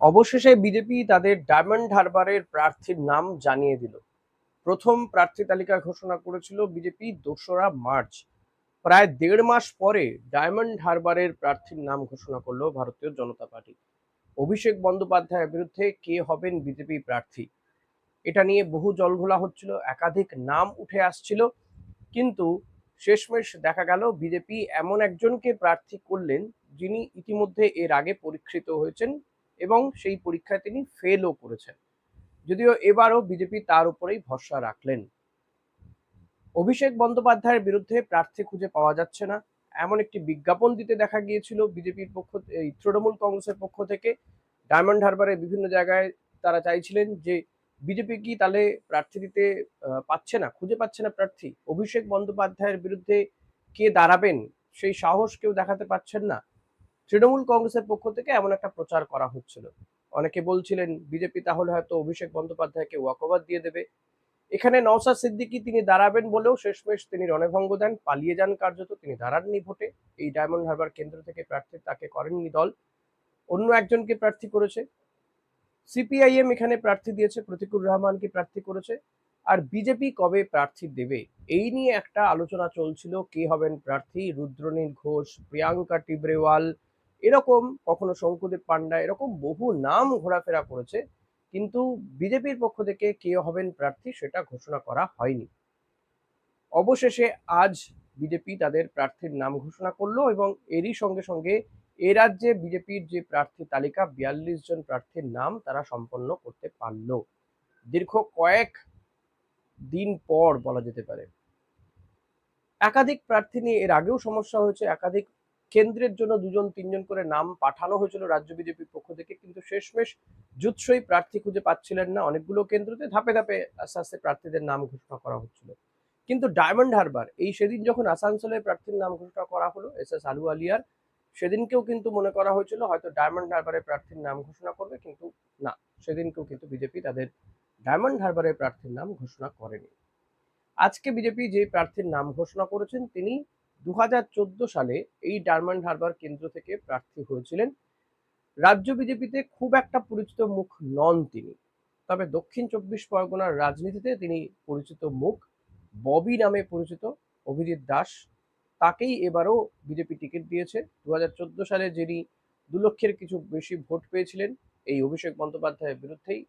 অবশেষে বিজেপি তাদের ডায়মন্ড হারবারের প্রার্থীর নাম জানিয়ে দিল। প্রথম প্রার্থী তালিকা ঘোষণা করেছিল বিজেপি দোসরা মার্চ। প্রায় দেড় মাস পরে ডায়মন্ড হারবারের প্রার্থীর নাম ঘোষণা করল ভারতীয় জনতা পার্টি। অভিষেক বন্দ্যোপাধ্যায়ের বিরুদ্ধে কে হবেন বিজেপি প্রার্থী? এটা নিয়ে বহু জলঘোলা হচ্ছিল, একাধিক নাম উঠে আসছিল, কিন্তু শেষমেশ দেখা গেল বিজেপি এমন একজনকে প্রার্থী করলেন যিনি ইতিমধ্যে এর আগে পরীক্ষিত হয়েছেন এবং সেই পরীক্ষায় তিনি ফেলও করেছেন। যদিও এবারও বিজেপি তার উপরেই ভরসা রাখলেন। অভিষেক বন্দ্যোপাধ্যায়ের বিরুদ্ধে প্রার্থী খুঁজে পাওয়া যাচ্ছে না। এমন একটি বিজ্ঞাপন দিতে দেখা গিয়েছিল বিজেপির পক্ষ এই তৃণমূল কংগ্রেসের পক্ষ থেকে। ডায়মন্ড হারবারে বিভিন্ন জায়গায় তারা চাইছিলেন যে বিজেপি কি তাহলে প্রার্থী দিতে পাচ্ছে না, খুঁজে পাচ্ছে না প্রার্থী। অভিষেক বন্দ্যোপাধ্যায়ের বিরুদ্ধে কে দাঁড়াবেন, সেই সাহস কেউ দেখাতে পারছেন না। তৃণমূল কংগ্রেসের পক্ষ থেকে এমন একটা প্রচার করা হচ্ছিল। অনেকে বলছিলেন, বিজেপি তাহলে হয়তো অভিষেক বন্দ্যোপাধ্যায়কে ওয়াকওভার দিয়ে দেবে। এখানে নওসাদ সিদ্দিকি তিনি দাঁড়াবেন বলেও শেষমেশ তিনি রণভঙ্গ দেন, পালিয়ে যান কার্যত, তিনি দাঁড়াননি ভোটে। এই ডায়মন্ড হারবার কেন্দ্র থেকে প্রার্থী তাকে করেননি দল, অন্য একজনকে প্রার্থী করেছে। সিপিআইএম এখানে প্রার্থী দিয়েছে, প্রতিকুর রহমানকে প্রার্থী করেছে? আর বিজেপি কবে প্রার্থী দেবে? এই নিয়ে একটা আলোচনা চলছিল, কে হবেন প্রার্থী? রুদ্রনীল ঘোষ, প্রিয়াঙ্কা টিবরেওয়াল এরকম কখনো শঙ্কুদেব পান্ডা এরকম বহু নাম ঘোরাফেরা করেছে, কিন্তু বিজেপির পক্ষ থেকে কে হবেন প্রার্থী সেটা ঘোষণা করা হয়নি। অবশেষে আজ বিজেপি তাদের প্রার্থীর নাম ঘোষণা করল এবং এরই সঙ্গে সঙ্গে এ রাজ্যে বিজেপির যে প্রার্থী তালিকা, বিয়াল্লিশ জন প্রার্থীর নাম তারা সম্পন্ন করতে পারল। দীর্ঘ কয়েক দিন পর বলা যেতে পারে। একাধিক প্রার্থী নিয়ে এর আগেও সমস্যা হয়েছে, একাধিক কেন্দ্রের জন্য দুজন, তিনজন করে নাম পাঠানো হয়েছিল রাজ্য বিজেপির পক্ষ থেকে, কিন্তু শেষমেশ জুৎসই প্রার্থী খুঁজে পাচ্ছিলেন না। অনেকগুলো কেন্দ্রতে ধাপে ধাপে আস্তে আস্তে প্রার্থীদের নাম ঘোষণা করা হচ্ছিল। কিন্তু ডায়মন্ড হারবার, এই সেদিন যখন আসানসোলে প্রার্থীর নাম ঘোষণা করা হলো, এস এস আলু আলিয়ার, সেদিনকেও কিন্তু মনে করা হয়েছিল, হয়তো ডায়মন্ড হারবারের প্রার্থীর নাম ঘোষণা করবে, কিন্তু না, সেদিনকেও কিন্তু বিজেপি তাদের ডায়মন্ড হারবারের প্রার্থীর নাম ঘোষণা করেনি। আজকে বিজেপি যে প্রার্থীর নাম ঘোষণা করেছেন, তিনি দু হাজার চোদ্দ সালে এই ডায়মন্ড হারবার কেন্দ্র থেকে প্রার্থী হয়েছিলেন। রাজ্য বিজেপিতে খুব একটা পরিচিত মুখ নন তিনি। তবে দক্ষিণ চব্বিশ পরগনার রাজনীতিতে তিনি পরিচিত মুখ ববি নামে পরিচিত অভিজিৎ দাস। তাকেই এবারও বিজেপি টিকিট দিয়েছে। দু হাজার চোদ্দ সালে যিনি দু লক্ষের কিছু বেশি ভোট পেয়েছিলেন, এই অভিষেক বন্দ্যোপাধ্যায়ের বিরুদ্ধেই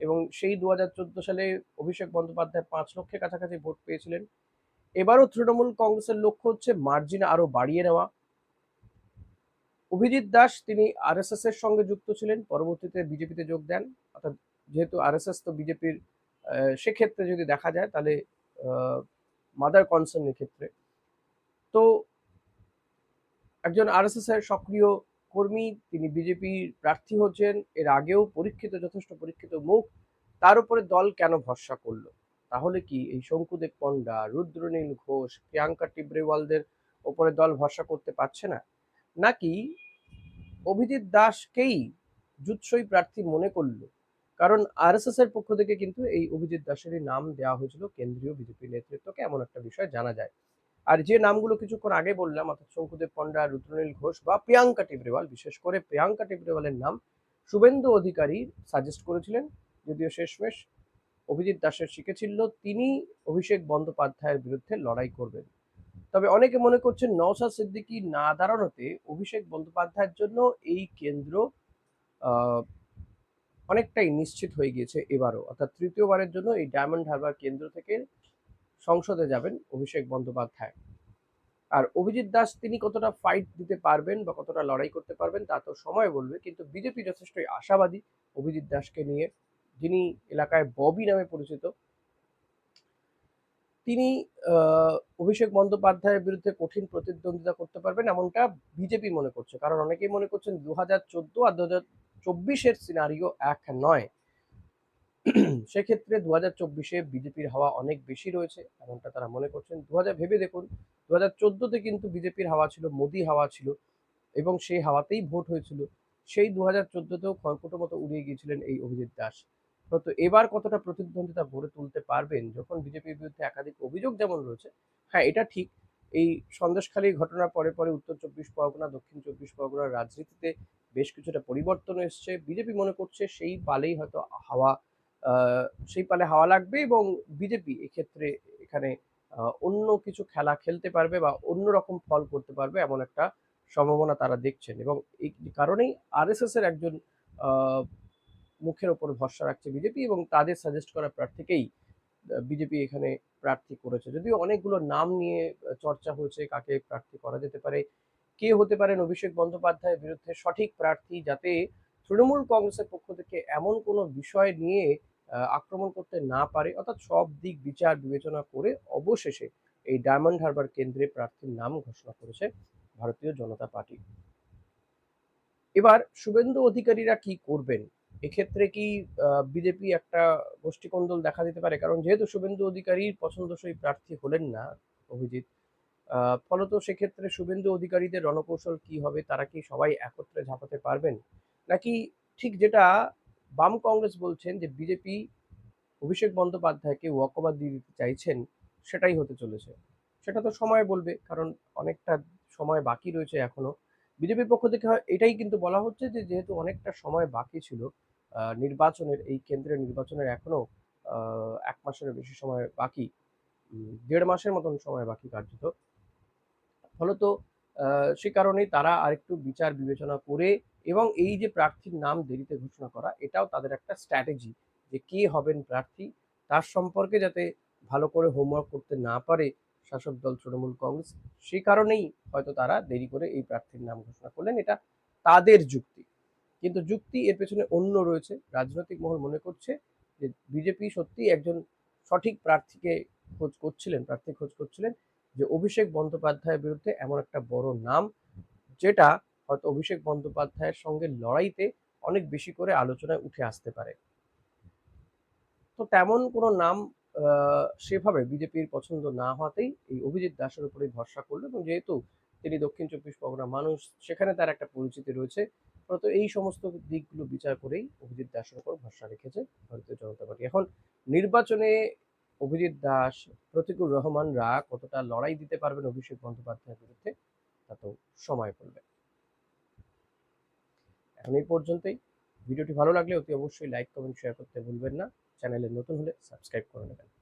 এবং সেই দু হাজার চোদ্দ সালে অভিষেক বন্দ্যোপাধ্যায় পাঁচ লক্ষের কাছাকাছি ভোট পেয়েছিলেন। এবারও তৃণমূল কংগ্রেসের লক্ষ্য হচ্ছে মার্জিন আরও বাড়িয়ে নেওয়া। অভিজিৎ দাস, তিনি আরএসএস এর সঙ্গে যুক্ত ছিলেন, পরবর্তীতে বিজেপিতে যোগ দেন। অর্থাৎ যেহেতু আরএসএস তো বিজেপির সেক্ষেত্রে যদি দেখা যায় তাহলে মাদার কনসার্নের ক্ষেত্রে। তো একজন আরএসএস এর সক্রিয় কর্মী, তিনি বিজেপির প্রার্থী হচ্ছেন। এর আগেও পরীক্ষিত, যথেষ্ট পরীক্ষিত মুখ, তার উপরে দল কেন ভরসা করল? তাহলে কি এই শঙ্কুদেব পণ্ডা, রুদ্রনীল ঘোষ, প্রিয়াঙ্কা টিব্রেওয়ালদের ওপরে দল ভরসা করতে পারছে না? নাকি অভিজিৎ দাসকেই জুৎসই প্রার্থী মনে করল? কারণ আরএসএস এর পক্ষ থেকে কিন্তু এই অভিজিৎ দাসেরই নাম দেওয়া হয়েছিল কেন্দ্রীয় বিজেপি নেতৃত্বকে। এমন একটা বিষয় জানা যায়। আর যে নামগুলো কিছুক্ষণ আগে বললাম, অর্থাৎ শঙ্কুদেব পণ্ডা, রুদ্রনীল ঘোষ বা প্রিয়াঙ্কা টিব্রেওয়াল, বিশেষ করে প্রিয়াঙ্কা টিব্রেওয়ালের নাম শুভেন্দু অধিকারী সাজেস্ট করেছিলেন, যদিও শেষমেশ অভিজিৎ দাসের শিখেছিল তিনি অভিষেক বন্দ্যোপাধ্যায়ের বিরুদ্ধে লড়াই করবেন। তবে অনেকে মনে করছেন নওশাদ সিদ্দিকী না দাঁড়ানোতে অভিষেক বন্দ্যোপাধ্যায়ের জন্য এই কেন্দ্র অনেকটাই নিশ্চিত হয়ে গিয়েছে এবারও। অর্থাৎ তৃতীয়বারের জন্য এই ডায়মন্ড হারবার কেন্দ্র থেকে সংসদে যাবেন অভিষেক বন্দ্যোপাধ্যায়। আর অভিজিৎ দাস তিনি কতটা ফাইট দিতে পারবেন বা কতটা লড়াই করতে পারবেন তা তো সময় বলবে, কিন্তু বিজেপি যথেষ্টই আশাবাদী অভিজিৎ দাসকে নিয়ে। যিনি এলাকায় ববি নামে পরিচিত, তিনি অভিষেক বন্দ্যোপাধ্যায়ের বিরুদ্ধে কঠিন প্রতিদ্বন্দ্বিতা করতে পারবেন এমনটা বিজেপি মনে করছে। কারণ অনেকেই মনে করছেন দু হাজার চোদ্দ আর দু হাজার চব্বিশের সিনারিও এক নয়। সেক্ষেত্রে দু হাজার চব্বিশে বিজেপির হাওয়া অনেক বেশি রয়েছে এমনটা তারা মনে করছেন। দু হাজার ভেবে দেখুন দু হাজার চোদ্দোতে কিন্তু বিজেপির হাওয়া ছিল মোদি হাওয়া ছিল এবং সেই হাওয়াতেই ভোট হয়েছিল। সেই দু হাজার চোদ্দোতেও খড়কুটো মতো উড়িয়ে গিয়েছিলেন এই অভিজিৎ দাস। তো এবার কতটা প্রতিদ্বন্দ্বিতা গড়ে তুলতে পারবেন যখন বিজেপির বিরুদ্ধে একাধিক অভিযোগ যেমন রয়েছে হ্যাঁ এটা ঠিক। এই সন্দেশখালী ঘটনার পরে পরে উত্তর চব্বিশ পরগনা, দক্ষিণ চব্বিশ পরগনার রাজনীতিতে বেশ কিছুটা পরিবর্তন এসছে। বিজেপি মনে করছে সেই পালেই হয়তো হাওয়া সেই পালে হাওয়া লাগবে এবং বিজেপি এক্ষেত্রে এখানে অন্য কিছু খেলা খেলতে পারবে বা অন্য রকম ফল করতে পারবে এমন একটা সম্ভাবনা তারা দেখছেন এবং এই কারণেই আরএসএস এর একজন মুখের ওপর ভরসা রাখছে বিজেপি এবং তাদের সাজেস্ট করা প্রার্থীকেই বিজেপি এখানে প্রার্থী করেছে। যদিও অনেকগুলো নাম নিয়ে চর্চা হয়েছে কাকে প্রার্থী করা যেতে পারে, কে হতে পারেন অভিষেক বন্দ্যোপাধ্যায়ের বিরুদ্ধে সঠিক প্রার্থী যাতে তৃণমূল কংগ্রেসের পক্ষ থেকে এমন কোনো বিষয় নিয়ে আক্রমণ করতে না পারে, অর্থাৎ সব দিক বিচার বিবেচনা করে অবশেষে এই ডায়মন্ড হারবার কেন্দ্রে প্রার্থীর নাম ঘোষণা করেছে ভারতীয় জনতা পার্টি। এবার শুভেন্দু অধিকারীরা কি করবেন? এক্ষেত্রে কি বিজেপি একটা গোষ্ঠীকন্দল দেখা দিতে পারে? কারণ যেহেতু শুভেন্দু অধিকারীর পছন্দসই প্রার্থী হলেন না অভিজিৎ ফলত সেক্ষেত্রে শুভেন্দু অধিকারীদের রণকৌশল কি হবে, তারা কি সবাই একত্রে ঝাঁপাতে পারবেন? নাকি ঠিক যেটা বাম কংগ্রেস বলছেন যে, বিজেপি অভিষেক বন্দ্যোপাধ্যায়কে ওয়াকওভার দিয়ে দিতে চাইছেন, সেটাই হতে চলেছে। সেটা তো সময় বলবে, কারণ অনেকটা সময় বাকি রয়েছে এখনও। বিজেপির পক্ষ থেকে এটাই কিন্তু বলা হচ্ছে যে, যেহেতু অনেকটা সময় বাকি ছিল নির্বাচনের এই কেন্দ্রের নির্বাচনের এখনও আহ, এক মাসের বেশি সময় বাকি দেড় মাসের মতন সময় বাকি কার্যত। ফলত সে কারণেই তারা আরেকটু বিচার বিবেচনা করে এবং এই যে প্রার্থীর নাম দেরিতে ঘোষণা করা এটাও তাদের একটা স্ট্র্যাটেজি যে কে হবেন প্রার্থী তার সম্পর্কে যাতে ভালো করে হোমওয়ার্ক করতে না পারে শাসক দল তৃণমূল কংগ্রেস সেই কারণেই হয়তো তারা দেরি করে এই প্রার্থীর নাম ঘোষণা করলেন। এটা তাদের যুক্তি। কিন্তু যুক্তি এর পেছনে অন্য রয়েছে। রাজনৈতিক মহল মনে করছে যে বিজেপি সত্যি একজন সঠিক প্রার্থীকে খোঁজ করছিলেন প্রার্থী খোঁজ করছিলেন যে অভিষেক বন্দ্যোপাধ্যায়ের বিরুদ্ধে এমন একটা বড় নাম যেটা হয়তো অভিষেক বন্দ্যোপাধ্যায়ের সঙ্গে লড়াইতে অনেক বেশি করে আলোচনায় উঠে আসতে পারে। তো তেমন কোনো নাম সেভাবে বিজেপির পছন্দ না হওয়াতেই এই অভিজিৎ দাসের উপরে ভরসা করল এবং যেহেতু তিনি দক্ষিণ চব্বিশ পরগনার মানুষ, সেখানে তার একটা পরিচিতি রয়েছে। ফলত এই সমস্ত দিকগুলো বিচার করেই অভিজিৎ দাসের উপর ভরসা রেখেছে ভারতীয় জনতা পার্টি। এখন নির্বাচনে অভিজিৎ দাস, প্রতিকুর রহমানরা কতটা লড়াই দিতে পারবেন অভিষেক বন্দ্যোপাধ্যায়ের বিরুদ্ধে, তা তো সময় বলবে। এখন এই পর্যন্তই। ভিডিওটি ভালো লাগলে অতি অবশ্যই লাইক কমেন্ট শেয়ার করতে ভুলবেন না। চ্যানেলে নতুন হলে সাবস্ক্রাইব করে নেবেন।